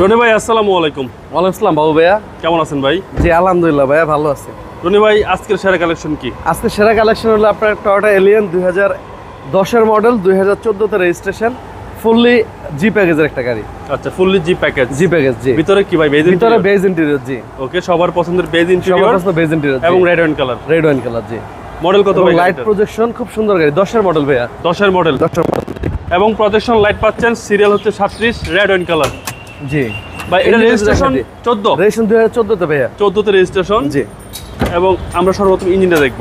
রনি ভাই আসসালামু আলাইকুম। ওয়ালাইকুম আসসালাম বাবু ভাইয়া। কেমন আছেন ভাই? জি আলহামদুলিল্লাহ ভাইয়া ভালো আছে। রনি ভাই আজকের সেরা কালেকশন কি? আজকে সেরা কালেকশন হলো আপনার টয়োটা এলিয়ন দুই হাজার দশের মডেল দুই হাজার চোদ্দোতে রেজিস্ট্রেশন ফুললি জি প্যাকেজের একটা গাড়ি। আচ্ছা fully G package G package G. ভিতরে কি ভাই বেজ ভিতরে বেজ ইন্টেরিয়র জি। ওকে সবার পছন্দের বেজ সবার ইন্টেরিয়র পছন্দ বেজ ইন্টেরিয়র এবং red and colour red wine colour G. Model কত ভাই লাইট প্রজেকশন খুব সুন্দর গাড়ি দশের মডেল ভাইয়া। 10 এর মডেল দশের মডেল এবং প্রজেকশন লাইট পাচ্ছেন সিরিয়াল হচ্ছে 37 রেড অ্যান্ড কালার জি। ভাই এটা রেজিস্ট্রেশন 14 রেজিস্ট্রেশন দুই হাজার চোদ্দোতে ভাইয়া। 14 তে রেজিস্ট্রেশন জি। এবং আমরা সর্বপ্রথম ইঞ্জিনটা দেখব।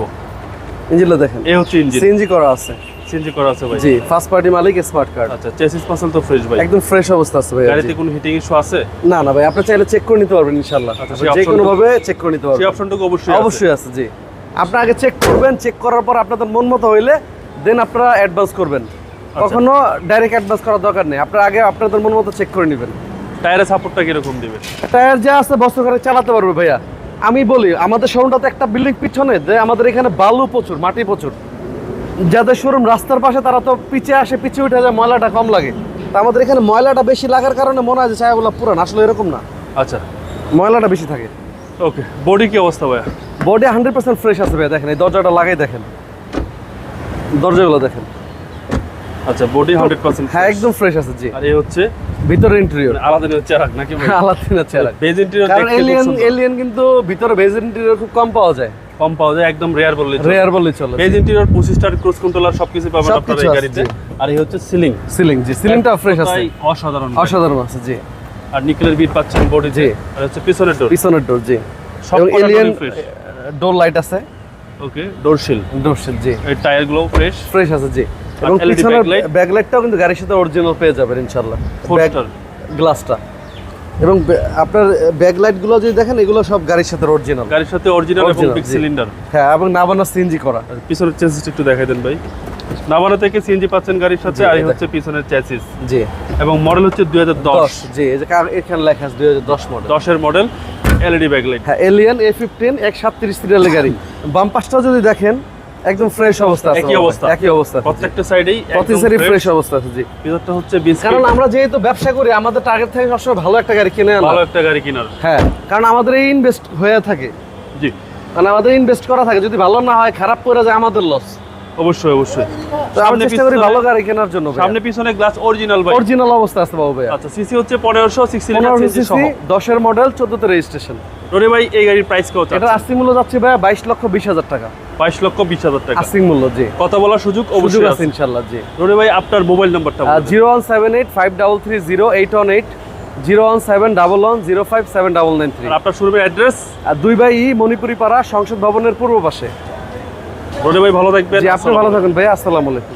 ইঞ্জিনটা দেখেন। এই হচ্ছে ইঞ্জিন। সিএনজি করা আছে। সিএনজি করা আছে ভাই। জি ফার্স্ট পার্টি মালিক স্মার্ট কার্ড আচ্ছা চেসিস পার্সেল তো ফ্রেশ ভাই। একদম ফ্রেশ অবস্থা আছে ভাইয়া গাড়িতে কোনো হিটিং ইস্যু আছে? না না ভাই আপনি চাইলে চেক করে নিতে পারবেন ইনশাল্লাহ আচ্ছা, যে কোনো ভাবে চেক করে নিতে সেই অপশনটুকু অবশ্যই আছে। অবশ্যই আছে জি। আপনি আগে চেক করবেন চেক করার পর আপনাদের মন মতো হইলে দেন আপনারা অ্যাডভান্স করবেন। আচ্ছা। কখনো ডাইরেক্ট অ্যাডভান্স করার দরকার নেই। আপনারা আগে আপনাদের মন মতো চেক করে নেবেন। টায়ারের সাপোর্টটা কীরকম দিবে? টায়ার যা আছে বছর করে চালাতে পারবে ভাইয়া। আমি বলি আমাদের শোরুমটা তো একটা বিল্ডিং পিছনে যে আমাদের এখানে বালু প্রচুর মাটি প্রচুর। যাদের শোরুম রাস্তার পাশে তারা তো পিছে আসে পিছে উঠে যায় ময়লাটা কম লাগে। তা আমাদের এখানে ময়লাটা বেশি লাগার কারণে মনে হয় যে ছায়াগুলো পুরান আসলে এরকম না। আচ্ছা। ময়লাটা বেশি থাকে। ওকে বডি কি অবস্থা ভাইয়া? বডি হান্ড্রেড পার্সেন্ট ফ্রেশ আছে ভাই দেখেন এই দরজাটা লাগাই দেখেন। দরজাগুলো দেখেন। আচ্ছা বডি হান্ড্রেড পার্সেন্ট হ্যাঁ একদম ফ্রেশ আছে জি। আর এই হচ্ছে ভিতরের ইন্টেরিয়র আলাদা চেরাক নাকি আলাদা চেয়ার বেজ ইন্টেরিয়র কারণ এলিয়ান এলিয়ান কিন্তু ভিতরে বেজ ইন্টেরিয়র খুব কম পাওয়া যায়। কম পাওয়া যায় একদম রেয়ার বললে রেয়ার বললে চলে বেজ ইন্টেরিয়র পঁচিশ স্টার ক্রুজ কন্ট্রোলার সবকিছু পাবেন আপনার এই গাড়িতে। আর এই হচ্ছে সিলিং সিলিং জি। সিলিংটা ফ্রেশ আছে। অসাধারণ অসাধারণ আছে জি। আর নিকেলের বিট পাচ্ছেন বডি জি। আর হচ্ছে পিছনের ডোর পিছনের ডোর জি। সব এলিয়ান ডোর লাইট আছে। ওকে ডোর শিল ডোর শিল জি। এই টায়ারগুলো ফ্রেশ ফ্রেশ আছে জি। এবং পিছনের ব্যাকলাইটটাও কিন্তু গাড়ির সাথে অরিজিনাল পেয়ে যাবেন star। গ্লাসটা এবং আপনার ব্যাকলাইটগুলো যদি দেখেন এগুলো সব গাড়ির সাথে অরিজিনাল গাড়ির সাথে অরিজিনাল এবং বিগ সিলিন্ডার হ্যাঁ এবং নাবানা সিএনজি করা। পিছনের চেসিস একটু দেখাই দেন ভাই। নাভানা থেকে সিএনজি পাচ্ছেন গাড়ির সাথে আর হচ্ছে পিছনের চেসিস জি। এবং মডেল হচ্ছে দুই হাজার দশ। দশ জি এই যে কার- এখানে লেখা আছে দুই হাজার দশ মডেল দশের মডেল এলইডি ব্যাকলাইট হ্যাঁ এলিয়ান এ ফিফটিন এক সাতত্রিশ সিরিয়ালের গাড়ি। বাম পাশটা যদি দেখেন একদম ফ্রেশ অবস্থা আছে একই অবস্থা। একই অবস্থা প্রত্যেকটা সাইডেই প্রতি সাইডে ফ্রেশ অবস্থা আছে জি। ভিতরটা হচ্ছে বিস্কিট কারণ আমরা যেহেতু ব্যবসা করি আমাদের টার্গেট থাকে সবসময় ভালো একটা গাড়ি কিনে আনা। ভালো একটা গাড়ি কেনার। হ্যাঁ কারণ আমাদের এই ইনভেস্ট হয়ে থাকে। জি। মানে আমাদের ইনভেস্ট করা থাকে যদি ভালো না হয় খারাপ করে যায় আমাদের লস অবশ্যই অবশ্যই। তো আমি চেষ্টা করি ভালো গাড়ি কেনার জন্য সামনে পিছনে গ্লাস অরিজিনাল ভাই। অরিজিনাল অবস্থা আছে বাবু ভাই আচ্ছা সিসি হচ্ছে পনেরোশো সিক্স পনেরো সিলিন্ডার সহ। সিসি দশের মডেল চোদ্দতে রেজিস্ট্রেশন রনি ভাই এই গাড়ির প্রাইস কত এটা আস্তি মূল্য যাচ্ছে ভাই বাইশ লক্ষ বিশ হাজার টাকা। বাইশ লক্ষ বিশ হাজার টাকা। আস্তি মূল্য জি। কথা বলার সুযোগ অবশ্যই আছে ইনশাল্লাহ জি। রনি ভাই আপনার মোবাইল নাম্বারটা। Zero one seven eight five double three zero eight one eight zero one seven double one zero five seven double nine three আপনার শোরুমের অ্যাড্রেস আর দুই বাই ই মণিপুরি পাড়া সংসদ ভবনের পূর্ব পাশে। রনি ভাই ভালো থাকবেন। আপনি ভালো থাকুন ভাই আসসালামু আলাইকুম।